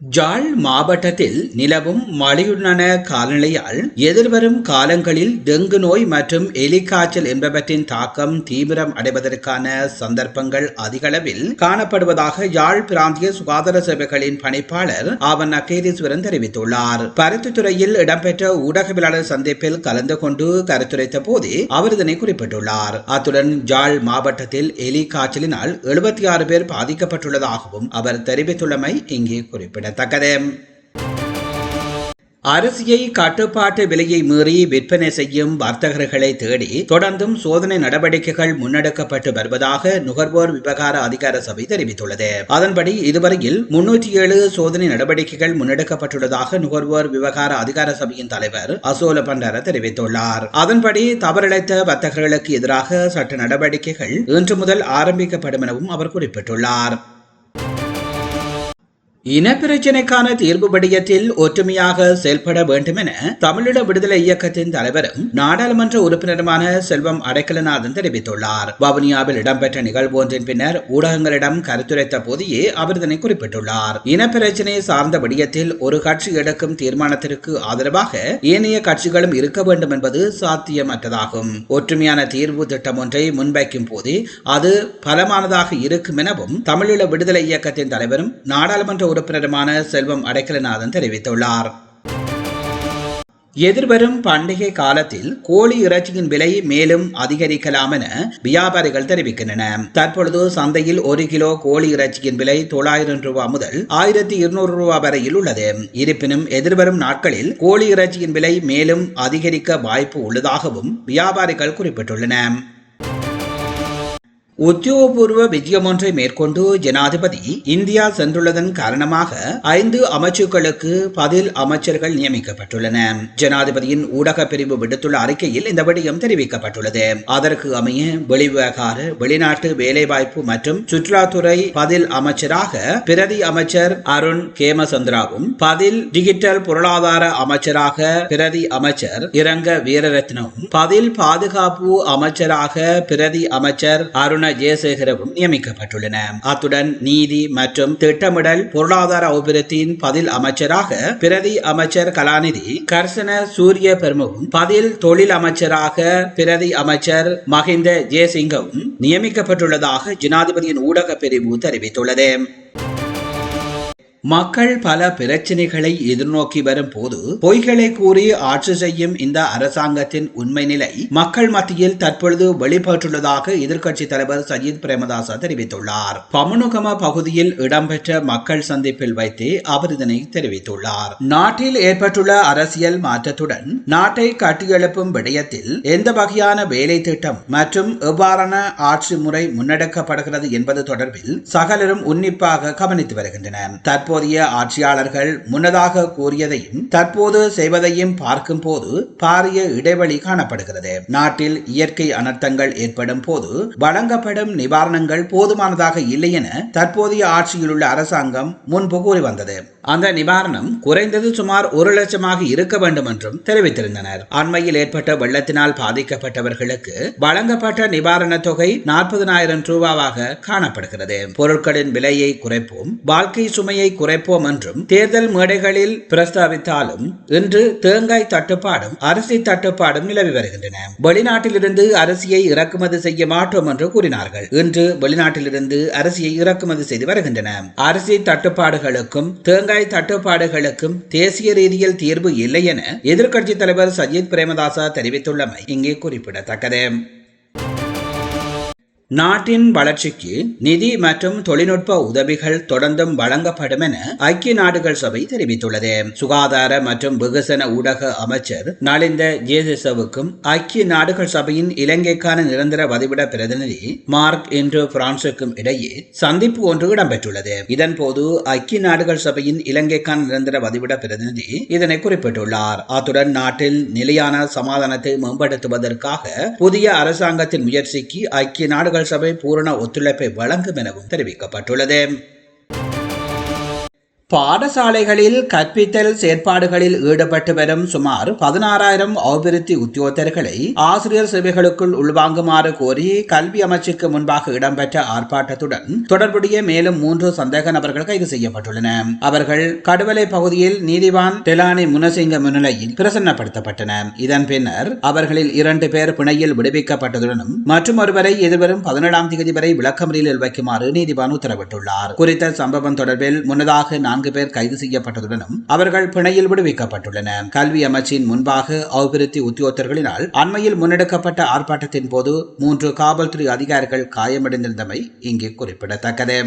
ஜாழ் மாவட்டத்தில் நிலவும் மழையுடனான காலநிலையால் எதிர்வரும் காலங்களில் டெங்கு நோய் மற்றும் எலிக்காய்ச்சல் என்பவற்றின் தாக்கம் தீவிரம் அடைவதற்கான சந்தர்ப்பங்கள் அதிகளவில் காணப்படுவதாக யாழ் பிராந்திய சுகாதார சேவைகளின் பணிப்பாளர் ஆவன் அகேதீஸ்வரன் தெரிவித்துள்ளார். பருத்தித்துறையில் இடம்பெற்ற ஊடகவியலாளர் சந்திப்பில் கலந்து கொண்டு கருத்துரைத்த போதே அவர் இதனை குறிப்பிட்டுள்ளார். அத்துடன் ஜாழ் மாவட்டத்தில் எலி காய்ச்சலினால் எழுபத்தி ஆறு பேர் பாதிக்கப்பட்டுள்ளதாகவும் அவர் தெரிவித்துள்ளமை இங்கே குறிப்பிடத்தக்கது அரிசியை கட்டுப்பாட்டு விலையை மீறி விற்பனை செய்யும் வர்த்தகர்களை தேடி தொடர்ந்தும் சோதனை நடவடிக்கைகள் முன்னெடுக்கப்பட்டு வருவதாக நுகர்வோர் விவகார அதிகார சபை தெரிவித்துள்ளது. அதன்படி இதுவரையில் முன்னூற்றி ஏழு சோதனை நடவடிக்கைகள் முன்னெடுக்கப்பட்டுள்ளதாக நுகர்வோர் விவகார அதிகார சபையின் தலைவர் அசோல பண்டார தெரிவித்துள்ளார். அதன்படி தவறிழைத்த வர்த்தகர்களுக்கு எதிராக சட்ட நடவடிக்கைகள் இன்று முதல் ஆரம்பிக்கப்படும் எனவும் அவர் குறிப்பிட்டுள்ளார். இனப்பிரச்சினைக்கான தீர்வு படியத்தில் ஒற்றுமையாக செயல்பட வேண்டும் என தமிழீழ விடுதலை இயக்கத்தின் தலைவரும் நாடாளுமன்ற உறுப்பினருமான செல்வம் அடைக்கலநாதன் தெரிவித்துள்ளார். வவுனியாவில் இடம்பெற்ற நிகழ்வு ஒன்றின் பின்னர் ஊடகங்களிடம் கருத்துரைத்த போதே அவர் இதனை குறிப்பிட்டுள்ளார். இனப்பிரச்சினை சார்ந்த விடயத்தில் ஒரு கட்சி எடுக்கும் தீர்மானத்திற்கு ஆதரவாக ஏனைய கட்சிகளும் இருக்க வேண்டும் என்பது சாத்தியமற்றதாகும். ஒற்றுமையான தீர்வு திட்டம் ஒன்றை முன்வைக்கும் போது அது பலமானதாக இருக்கும் எனவும் தமிழீழ விடுதலை இயக்கத்தின் தலைவரும் நாடாளுமன்ற உறுப்பினருமான செல்வம் அடைக்கலநாதன் தெரிவித்துள்ளார். எதிர்வரும் பண்டிகை காலத்தில் கோழி இறைச்சியின் விலை மேலும் அதிகரிக்கலாம் என வியாபாரிகள் தெரிவிக்கின்றன. தற்பொழுது சந்தையில் ஒரு கிலோ கோழி இறைச்சியின் விலை தொள்ளாயிரம் ரூபாய் முதல் ஆயிரத்தி இருநூறு ரூபாய் வரையில் உள்ளது. இருப்பினும் எதிர்வரும் நாட்களில் கோழி இறைச்சியின் விலை மேலும் அதிகரிக்க வாய்ப்பு உள்ளதாகவும் வியாபாரிகள் குறிப்பிட்டுள்ளனர். உத்தியோகபூர்வ விஜயம் ஒன்றை மேற்கொண்டு ஜனாதிபதி இந்தியா சென்றுள்ளதன் காரணமாக ஐந்து அமைச்சுக்களுக்கு பதில் அமைச்சர்கள் நியமிக்கப்பட்டுள்ளன. ஜனாதிபதியின் ஊடக பிரிவு விடுத்துள்ள அறிக்கையில் இந்த விடயம் தெரிவிக்கப்பட்டுள்ளது. அதற்கு அமைய வெளிவிவகார வெளிநாட்டு வேலைவாய்ப்பு மற்றும் சுற்றுலாத்துறை பதில் அமைச்சராக பிரதி அமைச்சர் அருண் கேமசந்திராவும் பதில் டிஜிட்டல் பொருளாதார அமைச்சராக பிரதி அமைச்சர் இரங்க வீரரத்னவும் பதில் பாதுகாப்பு அமைச்சராக பிரதி அமைச்சர் அருண ஜெயசேகரவும் நியமிக்கப்பட்டுள்ளன அத்துடன் நீதி மற்றும் திட்டமிடல் பொருளாதார அபிவிருத்தியின் பதில் அமைச்சராக பிரதி அமைச்சர் கலாநிதி கர்சன சூரிய பெருமவும் பதில் தொழில் அமைச்சராக பிரதி அமைச்சர் மஹிந்த ஜெயசிங்கவும் நியமிக்கப்பட்டுள்ளதாக ஜனாதிபதியின் ஊடக பிரிவு தெரிவித்துள்ளது. மக்கள் பல பிரச்சனைகளை எதிர்நோக்கி வரும் போது பொய்களை கூறி ஆட்சி செய்யும் இந்த அரசாங்கத்தின் உண்மை நிலை மக்கள் மத்தியில் தற்பொழுது வெளிப்பட்டுள்ளதாக எதிர்க்கட்சி தலைவர் சஜித் பிரேமதாசா தெரிவித்துள்ளார். பமனுகம பகுதியில் இடம்பெற்ற மக்கள் சந்திப்பில் வைத்து அவர் இதனை தெரிவித்துள்ளார். நாட்டில் ஏற்பட்டுள்ள அரசியல் மாற்றத்துடன் நாட்டை கட்டியெழுப்பும் விடயத்தில் எந்த வகையான வேலை திட்டம் மற்றும் எவ்வாறான ஆட்சி முறை முன்னெடுக்கப்படுகிறது என்பது தொடர்பில் சகலரும் உன்னிப்பாக கவனித்து வருகின்றனர். தற்போதைய ஆட்சியாளர்கள் முன்னதாக கூறியதையும் தற்போது செய்வதையும் பார்க்கும் போது பாரிய இடைவெளி காணப்படுகிறது. நாட்டில் இயற்கை அனர்த்தங்கள் ஏற்படும் போது வழங்கப்படும் நிவாரணங்கள் போதுமானதாக இல்லை என தற்போதைய ஆட்சியில் உள்ள அரசாங்கம் முன்பு கூறி வந்தது. அந்த நிவாரணம் குறைந்தது சுமார் ஒரு லட்சமாக இருக்க வேண்டும் என்றும் தெரிவித்திருந்தனர். அண்மையில் ஏற்பட்ட வெள்ளத்தினால் பாதிக்கப்பட்டவர்களுக்கு வழங்கப்பட்ட நிவாரணத் தொகை நாற்பதனாயிரம் ரூபாவாக காணப்படுகிறது. பொருட்களின் விலையை குறைப்போம் வாழ்க்கை சுமையை குறைப்போம் என்றும் தேர்தல் மேடைகளில் பிரஸ்தாபித்தாலும் இன்று தேங்காய் தட்டுப்பாடும் அரிசி தட்டுப்பாடும் நிலவி வருகின்றன. வெளிநாட்டிலிருந்து அரிசியை இறக்குமதி செய்ய மாட்டோம் என்று கூறினார்கள். இன்று வெளிநாட்டிலிருந்து அரிசியை இறக்குமதி செய்து வருகின்றன. அரிசி தட்டுப்பாடுகளுக்கும் தேங்காய் தட்டுப்பாடுகளுக்கும் தேசிய ரீதியில் தீர்வு இல்லை என எதிர்க்கட்சித் தலைவர் சஜித் பிரேமதாசா தெரிவித்துள்ளமை இங்கே குறிப்பிடத்தக்கது. நாட்டின் வளர்ச்சிக்கு நிதி மற்றும் தொழில்நுட்ப உதவிகள் தொடர்ந்தும் வழங்கப்படும் என ஐக்கிய நாடுகள் சபை தெரிவித்துள்ளது. சுகாதார மற்றும் வெகுசன ஊடக அமைச்சர் நலிந்த ஜேசவுக்கும் ஐக்கிய நாடுகள் சபையின் இலங்கைக்கான நிரந்தர வதிவிட பிரதிநிதி மார்க் இன்று பிரான்சுக்கும் இடையே சந்திப்பு ஒன்று இடம்பெற்றுள்ளது. இதன்போது ஐக்கிய நாடுகள் சபையின் இலங்கைக்கான நிரந்தர வதிவிட பிரதிநிதி இதனை குறிப்பிட்டுள்ளார். அத்துடன் நாட்டில் நிலையான சமாதானத்தை மேம்படுத்துவதற்காக புதிய அரசாங்கத்தின் முயற்சிக்கு ஐக்கிய நாடுகள் சபை பூரண ஒத்துழைப்பை வழங்கும் எனவும் தெரிவிக்கப்பட்டுள்ளது. பாடசாலைகளில் கற்பித்தல் செயற்பாடுகளில் ஈடுபட்டு வரும் சுமார் பதினாறாயிரம் அபிவிருத்தி உத்தியோகத்தர்களை ஆசிரியர் சேவைகளுக்குள் உள்வாங்குமாறு கோரி கல்வி அமைச்சுக்கு முன்பாக இடம்பெற்ற ஆர்ப்பாட்டத்துடன் தொடர்புடைய மேலும் மூன்று சந்தேக நபர்கள் கைது செய்யப்பட்டுள்ளனர் அவர்கள் கடுவலை பகுதியில் நீதிவான் டெலானி முனசிங்க முன்னிலையில் பிரசன்னப்படுத்தப்பட்டனர் இதன் பின்னர் அவர்களில் இரண்டு பேர் பிணையில் விடுவிக்கப்பட்டதுடனும் மற்றும் ஒருவரை எதிர்வரும் பதினேழாம் தேதி வரை விளக்கமறியலில் வைக்குமாறு நீதிவான் உத்தரவிட்டுள்ளார். குறித்த சம்பவம் தொடர்பில் முன்னதாக நான்கு பேர் கைது செய்யப்பட்டதுடனும் அவர்கள் பிணையில் விடுவிக்கப்பட்டுள்ளனர் கல்வி அமைச்சின் முன்பாக அபிவிருத்தி உத்தியோகத்தர்களினால் அண்மையில் முன்னெடுக்கப்பட்ட ஆர்ப்பாட்டத்தின் போது மூன்று காவல்துறை அதிகாரிகள் காயமடைந்திருந்தமை இங்கே குறிப்பிடத்தக்கது.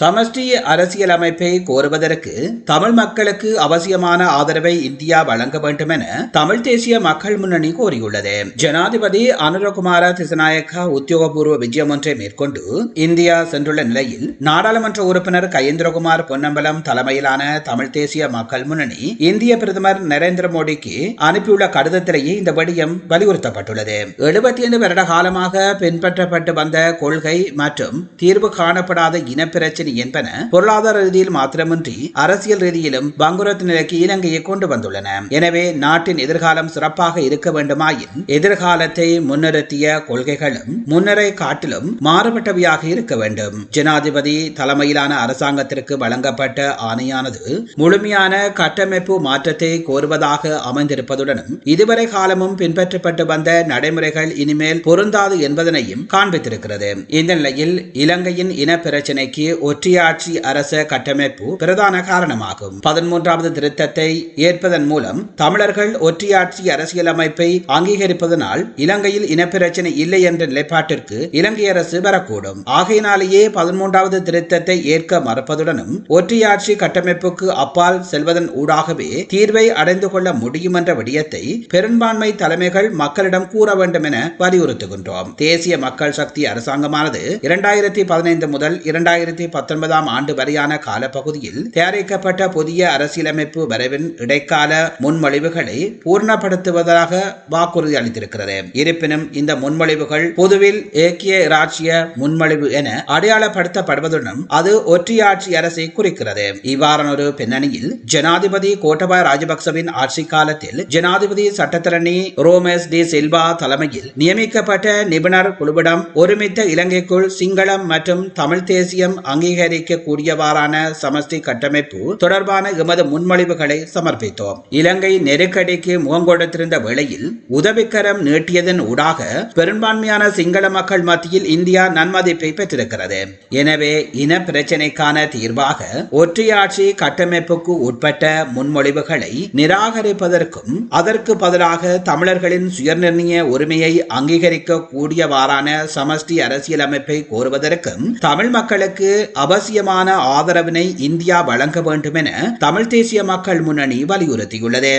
சமஷ்டி அரசியலமைப்பை கோருவதற்கு தமிழ் மக்களுக்கு அவசியமான ஆதரவை இந்தியா வழங்க வேண்டும் என தமிழ் தேசிய மக்கள் முன்னணி கோரியுள்ளது. ஜனாதிபதி அனுரகுமார திசநாயக்கா உத்தியோகபூர்வ விஜயம் ஒன்றை மேற்கொண்டு இந்தியா சென்றுள்ள நிலையில் நாடாளுமன்ற உறுப்பினர் கயேந்திரகுமார் பொன்னம்பலம் தலைமையிலான தமிழ் தேசிய மக்கள் முன்னணி இந்திய பிரதமர் நரேந்திர மோடிக்கு அனுப்பியுள்ள கடிதத்திலேயே இந்த விடயம் வலியுறுத்தப்பட்டுள்ளது. எழுபத்தி ஐந்து வருட காலமாக பின்பற்றப்பட்டு வந்த கொள்கை மற்றும் தீர்வு காணப்படாத இனப்பிரச்சனை பிரச்சினை என்பன பொருளாதார ரீதியில் மாத்திரமின்றி அரசியல் ரீதியிலும் பங்குரத்து நிலைக்கு இலங்கையை கொண்டு வந்துள்ளன. எனவே நாட்டின் எதிர்காலம் சிறப்பாக இருக்க வேண்டுமாயின் எதிர்காலத்தை முன்னிறுத்திய கொள்கைகளும் முன்னரை காட்டிலும் மாறுபட்டவையாக இருக்க வேண்டும். ஜனாதிபதி தலைமையிலான அரசாங்கத்திற்கு வழங்கப்பட்ட ஆணையானது முழுமையான கட்டமைப்பு மாற்றத்தை கோருவதாக அமைந்திருப்பதுடனும் இதுவரை காலமும் பின்பற்றப்பட்டு வந்த நடைமுறைகள் இனிமேல் பொருந்தாது என்பதனையும் காண்பித்திருக்கிறது. இந்த நிலையில் இலங்கையின் இன பிரச்சினைக்கு ஒரு ஒற்றையாட்சி அரச கட்டமைப்பு பிரதான காரணமாகும். பதிமூன்றாவது திருத்தத்தை ஏற்பதன் மூலம் தமிழர்கள் ஒற்றையாட்சி அரசியலமைப்பை அங்கீகரிப்பதனால் இலங்கையில் இனப்பிரச்சனை இல்லை என்ற நிலைப்பாட்டிற்கு இலங்கை அரசு வரக்கூடும். ஆகையினாலேயே பதிமூன்றாவது திருத்தத்தை ஏற்க மறுப்பதுடனும் ஒற்றையாட்சி கட்டமைப்புக்கு அப்பால் செல்வதன் ஊடாகவே தீர்வை அடைந்து கொள்ள முடியும் என்ற விடயத்தை பெரும்பான்மை தலைமைகள் மக்களிடம் கூற வேண்டும் என வலியுறுத்துகின்றோம். தேசிய மக்கள் சக்தி அரசாங்கமானது இரண்டாயிரத்தி பதினைந்து முதல் இரண்டாயிரத்தி பத்தொன்பதாம் ஆண்டு வரையான காலப்பகுதியில் தயாரிக்கப்பட்ட புதிய அரசியலமைப்பு வரைவின் இடைக்கால முன்மொழிவுகளை பூர்ணப்படுத்துவதாக வாக்குறுதி அளித்திருக்கிறது. இருப்பினும் இந்த முன்மொழிவுகள் பொதுவில் ஏக்கிய இராச்சிய முன்மொழிவு என அடையாளப்படுத்தப்படுவதுடன் அது ஒற்றையாட்சி அரசை குறிக்கிறது. இவ்வாறான ஒரு பின்னணியில் ஜனாதிபதி கோட்டபாய ராஜபக்சவின் ஆட்சி காலத்தில் ஜனாதிபதி சட்டத்தரணி ரோமேஸ் டி சில்வா தலைமையில் நியமிக்கப்பட்ட நிபுணர் குழுவிடம் ஒருமித்த இலங்கைக்குள் சிங்களம் மற்றும் தமிழ் தேசியம் அங்கீ கூடியவாறான சமஷ்டி கட்டமைப்பு தொடர்பான எமது முன்மொழிவுகளை சமர்ப்பித்தோம். இலங்கை நெருக்கடிக்கு முகங்கொடுத்திருந்த வேளையில் உதவிக்கரம் நீட்டியதன் ஊடாக பெரும்பான்மையான சிங்கள மக்கள் மத்தியில் இந்தியா நன்மதிப்பை பெற்றிருக்கிறது. எனவே இன பிரச்சினைக்கான தீர்வாக ஒற்றையாட்சி கட்டமைப்புக்கு உட்பட்ட முன்மொழிவுகளை நிராகரிப்பதற்கும் அதற்கு பதிலாக தமிழர்களின் சுயநிர்ணய உரிமையை அங்கீகரிக்க கூடியவாறான சமஷ்டி அரசியலமைப்பை கோருவதற்கும் தமிழ் மக்களுக்கு அவசியமான ஆதரவினை இந்தியா வழங்க வேண்டும் என தமிழ் தேசிய மக்கள் முன்னணி வலியுறுத்தியுள்ளது.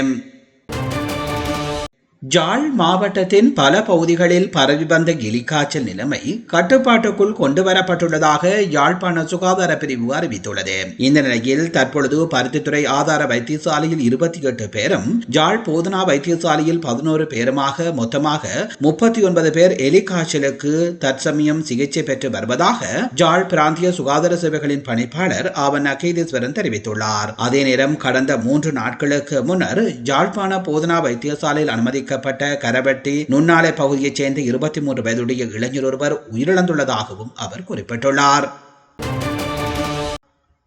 ஜாழ் மாவட்டத்தின் பல பகுதிகளில் பரவி வந்த எலிக்காய்ச்சல் நிலைமை கட்டுப்பாட்டுக்குள் கொண்டு வரப்பட்டுள்ளதாக யாழ்ப்பாண சுகாதார பிரிவு அறிவித்துள்ளது. இந்த நிலையில் தற்பொழுது பருத்தித்துறை ஆதார வைத்தியசாலையில் இருபத்தி எட்டு பேரும் ஜாழ் போதனா வைத்தியசாலையில் பதினோரு பேருமாக மொத்தமாக முப்பத்தி ஒன்பது பேர் எலிக்காய்ச்சலுக்கு தற்சமயம் சிகிச்சை பெற்று வருவதாக ஜாழ் பிராந்திய சுகாதார சேவைகளின் பணிப்பாளர் ஆவன் அகேதீஸ்வரன் தெரிவித்துள்ளார். அதே நேரம் கடந்த மூன்று நாட்களுக்கு முன்னர் ஜாழ்ப்பாண போதனா வைத்தியசாலையில் அனுமதி பாதிக்கப்பட்ட கரபட்டி நுண்ணாலை பகுதியைச் சேர்ந்த இருபத்தி மூன்று வயதுடைய இளைஞர் ஒருவர் உயிரிழந்துள்ளதாகவும் அவர் குறிப்பிட்டுள்ளார்.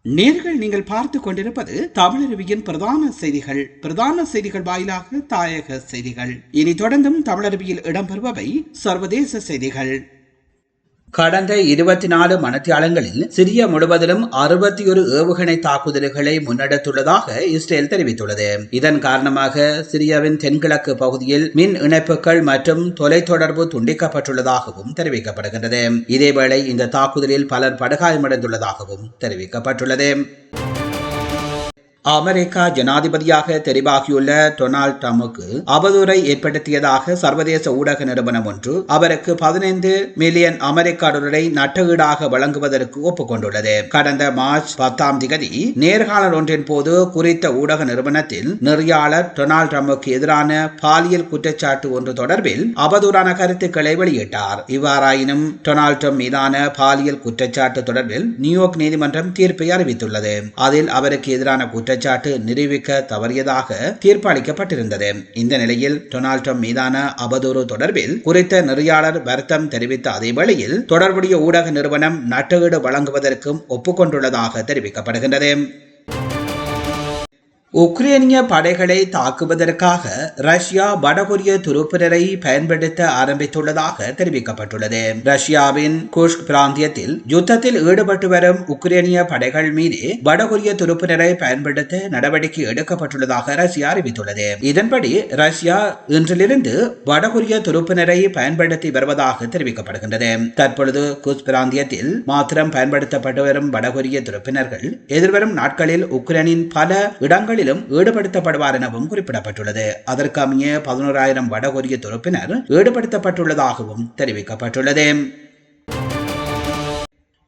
நேர்கள் நீங்கள் பார்த்து கொண்டிருப்பது தமிழருவியின் பிரதான செய்திகள். பிரதான செய்திகள் வாயிலாக தாயக செய்திகள். இனி தொடர்ந்தும் தமிழருவியில் இடம்பெறுபவை சர்வதேச செய்திகள். கடந்த இருபத்தி நாலு மணத்தியாளங்களில் சிரியா முழுவதிலும் அறுபத்தி ஒரு ஏவுகணை தாக்குதல்களை முன்னெடுத்துள்ளதாக இஸ்ரேல் தெரிவித்துள்ளது. இதன் காரணமாக சிரியாவின் தென்கிழக்கு பகுதியில் மின் இணைப்புகள் மற்றும் தொலைத்தொடர்பு துண்டிக்கப்பட்டுள்ளதாகவும் தெரிவிக்கப்படுகின்றது. இதேவேளை இந்த தாக்குதலில் பலர் படுகாயமடைந்துள்ளதாகவும் தெரிவிக்கப்பட்டுள்ளது. அமெரிக்கா ஜனாதிபதியாக தெரிவாகியுள்ள டொனால்ட் ட்ரம்புக்கு அவதூறை ஏற்படுத்தியதாக சர்வதேச ஊடக நிறுவனம் ஒன்று அவருக்கு பதினைந்து மில்லியன் அமெரிக்க டாலரை நட்டஈடாக வழங்குவதற்கு ஒப்புக்கொண்டுள்ளது. கடந்த மார்ச் பத்தாம் திகதி நேர்காணல் ஒன்றின் போது குறித்த ஊடக நிறுவனத்தில் நெறியாளர் டொனால்ட் ட்ரம்புக்கு எதிரான பாலியல் குற்றச்சாட்டு ஒன்று தொடர்பில் அவதூறான கருத்துக்களை வெளியிட்டார். இவ்வாறாயினும் டொனால்ட் ட்ரம்ப் மீதான பாலியல் குற்றச்சாட்டு தொடர்பில் நியூயார்க் நீதிமன்றம் தீர்ப்பை அறிவித்துள்ளது. அதில் அவருக்கு எதிரான குற்ற குற்றச்சாட்டு நிரூபிக்க தவறியதாக தீர்ப்பளிக்கப்பட்டிருந்தது. இந்த நிலையில் டொனால்ட் ட்ரம்ப் மீதான அவதூறு தொடர்பில் குறித்த நெறியாளர் வருத்தம் தெரிவித்த அதே வேளையில் தொடர்புடைய ஊடக நிறுவனம் நட்டஈடு வழங்குவதற்கும் ஒப்புக்கொண்டுள்ளதாக தெரிவிக்கப்படுகின்றது. உக்ரைனிய படைகளை தாக்குவதற்காக ரஷ்யா வடகொரிய துருப்பினரை பயன்படுத்த ஆரம்பித்துள்ளதாக தெரிவிக்கப்பட்டுள்ளது. ரஷ்யாவின் குஷ்க் பிராந்தியத்தில் யுத்தத்தில் ஈடுபட்டு வரும் உக்ரைனிய படைகள் மீது வடகொரிய துருப்பினரை பயன்படுத்த நடவடிக்கை எடுக்கப்பட்டுள்ளதாக ரஷ்யா அறிவித்துள்ளது. இதன்படி ரஷ்யா இன்றிலிருந்து வடகொரிய துருப்பினரை பயன்படுத்தி வருவதாக தெரிவிக்கப்படுகின்றது. தற்பொழுது குஷ் பிராந்தியத்தில் மாத்திரம் பயன்படுத்தப்பட்டு வரும் வடகொரிய துருப்பினர்கள் எதிர்வரும் நாட்களில் உக்ரைனின் பல இடங்களில் இடங்களிலும் ஈடுபடுத்தப்படுவார் எனவும் குறிப்பிடப்பட்டுள்ளது அதற்கமைய பதினோராயிரம் வடகொரிய துருப்பினர் ஈடுபடுத்தப்பட்டுள்ளதாகவும் தெரிவிக்கப்பட்டுள்ளது.